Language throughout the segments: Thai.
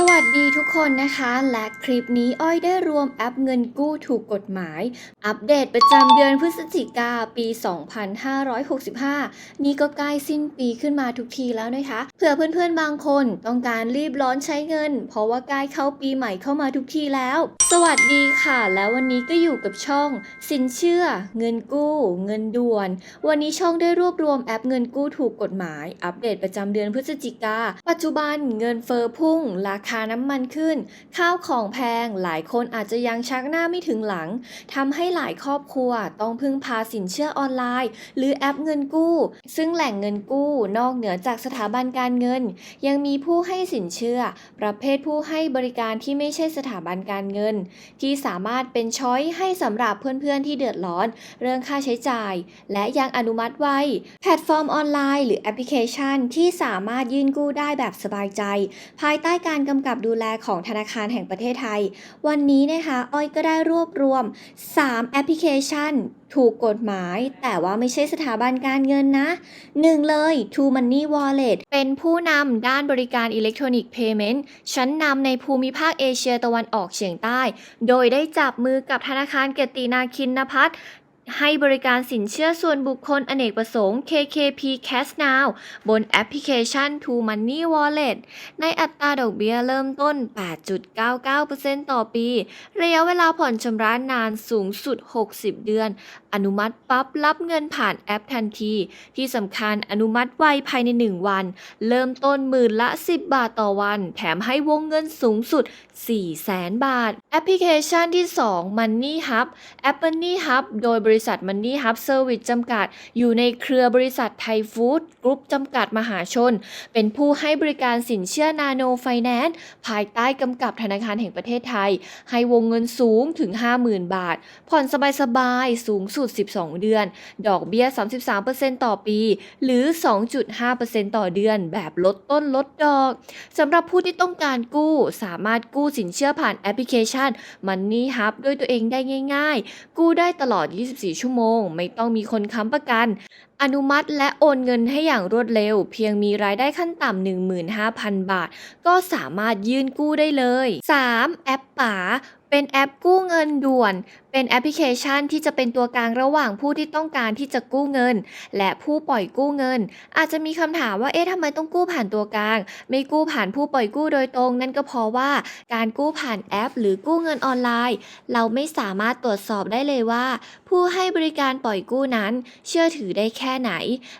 สวัสดีทุกคนนะคะ และคลิปนี้อ้อยได้รวมแอปเงินกู้ถูกกฎหมาย อัปเดตประจำเดือนพฤศจิกาปี 2565 นี่ก็ใกล้สิ้นปีขึ้นมาทุกทีแล้วนะคะเผื่อเพื่อนๆบางคนต้องการรีบร้อนใช้เงิน เพราะว่าใกล้เข้าปีใหม่เข้ามาทุกทีแล้ว สวัสดีค่ะ แล้ววันนี้ก็อยู่กับช่อง สินเชื่อ เงินกู้ เงินด่วน วันนี้ช่องได้รวบรวมแอปเงินกู้ถูกกฎหมาย อัปเดตประจำเดือนพฤศจิกาปัจจุบันเงินเฟอ้อพุ่งราคาน้ำมันขึ้น ข้าวของแพงหลายคนอาจจะยังชักหน้าไม่ถึงหลังทำให้หลายครอบครัวต้องพึ่งพาสินเชื่อออนไลน์ หรือแอปเงินกู้ ซึ่งแหล่งเงินกู้นอกเหนือจากสถาบันการเงิน ยังมีผู้ให้สินเชื่อ ประเภทผู้ให้บริการที่ไม่ใช่สถาบันการเงิน ที่สามารถเป็นช้อยให้สำหรับเพื่อนๆที่เดือดร้อน เรื่องค่าใช้จ่าย และยังอนุมัติไว้ แพลตฟอร์มออนไลน์ หรือแอปพลิเคชัน ที่สามารถยื่นกู้ได้แบบสบายใจ ภายใต้การกำกับดูแลของธนาคารแห่งประเทศไทย วันนี้นะคะอ้อยก็ได้รวบรวม 3 แอปพลิเคชัน ถูกกฎหมาย แต่ว่าไม่ใช่สถาบันการเงินนะ 1 เลย True Money Wallet เป็นผู้นำด้านบริการอิเล็กทรอนิกส์เพย์เมนต์ชั้นนำในภูมิภาคเอเชียตะวันออกเฉียงใต้ โดยได้จับมือกับธนาคารเกยรตินาคินพัฒน์ ให้บริการสินเชื่อส่วนบุคคลอเนกประสงค์ KKP Cash Now บนแอปพลิเคชัน True Money Wallet ในอัตราดอกเบี้ยเริ่มต้น 8.99%ต่อปี ระยะเวลาผ่อนชำระนานสูงสุด 60 เดือนอนุมัติปั๊บรับเงินผ่านแอปทันที ที่สำคัญอนุมัติไวภายใน 1 วัน เริ่มต้นหมื่นละ 10 บาทต่อวัน แถมให้วงเงินสูงสุด4แสนบาท แอปพลิเคชันที่ 2 Money Hub แอป Money Hub โดยบริษัท Money Hub Service จำกัด อยู่ในเครือบริษัทไทยฟู้ดกรุ๊ปจำกัดมหาชน เป็นผู้ให้บริการสินเชื่อนาโนไฟแนนซ์ภายใต้กำกับธนาคารแห่งประเทศไทย ให้วงเงินสูงถึง 50,000 บาท ผ่อนสบายๆสูงสุด12 เดือน ดอกเบี้ย 33%ต่อปี หรือ 2.5%ต่อเดือน แบบลดต้นลดดอกสำหรับผู้ที่ต้องการกู้ สามารถกู้สินเชื่อผ่านแอปพลิเคชัน Money Hub ด้วยตัวเองได้ง่าย ๆ กู้ได้ตลอด 24 ชั่วโมง ไม่ต้องมีคนค้ำประกันอนุมัติและโอนเงินให้อย่างรวดเร็ว เพียงมีรายได้ขั้นต่ำ15,000 บาท ก็สามารถยื่นกู้ได้เลย 3. แอปป๋า เป็นแอปกู้เงินด่วน เป็นแอปพลิเคชันที่จะเป็นตัวกลางระหว่างผู้ที่ต้องการที่จะกู้เงิน และผู้ปล่อยกู้เงิน อาจจะมีคำถามว่า เอ๊ะทำไมต้องกู้ผ่านตัวกลาง ไม่กู้ผ่านผู้ปล่อยกู้โดยตรง นั่นก็เพราะว่าการกู้ผ่านแอป หรือกู้เงินออนไลน์ เราไม่สามารถตรวจสอบได้เลยว่า ผู้ให้บริการปล่อยกู้นั้น เชื่อถือได้แค่ไหน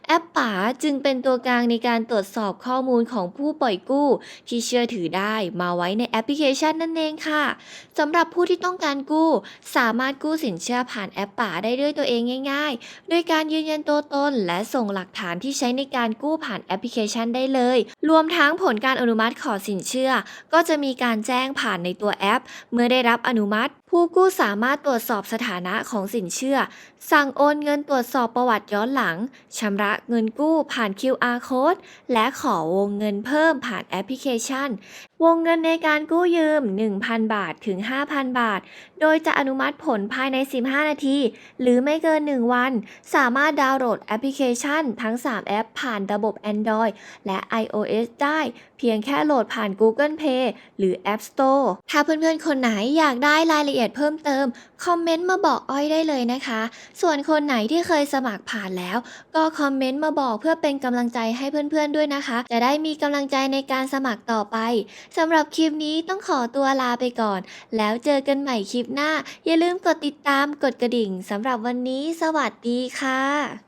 แอปป๋าจึงเป็นตัวกลางในการตรวจสอบข้อมูลของผู้ปล่อยกู้ ที่เชื่อถือได้มาไว้ในแอปพลิเคชันนั่นเองค่ะสำหรับรับผู้ที่ต้องการกู้ สามารถกู้สินเชื่อผ่านแอปป๋าได้ด้วยตัวเองง่าย ๆ โดยการยืนยันตัวตน และส่งหลักฐานที่ใช้ในการกู้ผ่านแอปพลิเคชันได้เลย รวมทั้งผลการอนุมัติขอสินเชื่อ ก็จะมีการแจ้งผ่านในตัวแอป เมื่อได้รับอนุมัติ ผู้กู้สามารถตรวจสอบสถานะของสินเชื่อ สั่งโอนเงินตรวจสอบประวัติย้อนหลังชำระเงินกู้ผ่าน QR code และขอวงเงินเพิ่มผ่านแอปพลิเคชัน วงเงินในการกู้ยืม 1,000 บาทถึง5,000 บาท โดยจะอนุมัติผลภายใน 15 นาที หรือไม่เกิน 1 วัน สามารถดาวน์โหลดแอปพลิเคชันทั้ง 3 แอปผ่านระบบ Android และ iOS ได้ เพียงแค่โหลดผ่าน Google Play หรือ App Store ถ้าเพื่อนๆ คนไหนอยากได้รายละเอียดเพิ่มเติม คอมเมนต์มาบอกอ้อยได้เลยนะคะ ส่วนคนไหนที่เคยสมัครผ่านแล้ว ก็คอมเมนต์มาบอกเพื่อเป็นกำลังใจให้เพื่อนๆด้วยนะคะ จะได้มีกำลังใจในการสมัครต่อไปสำหรับคลิปนี้ต้องขอตัวลาไปก่อน แล้วเจอกันใหม่คลิปหน้า อย่าลืมกดติดตามกดกระดิ่งสำหรับวันนี้ สวัสดีค่ะ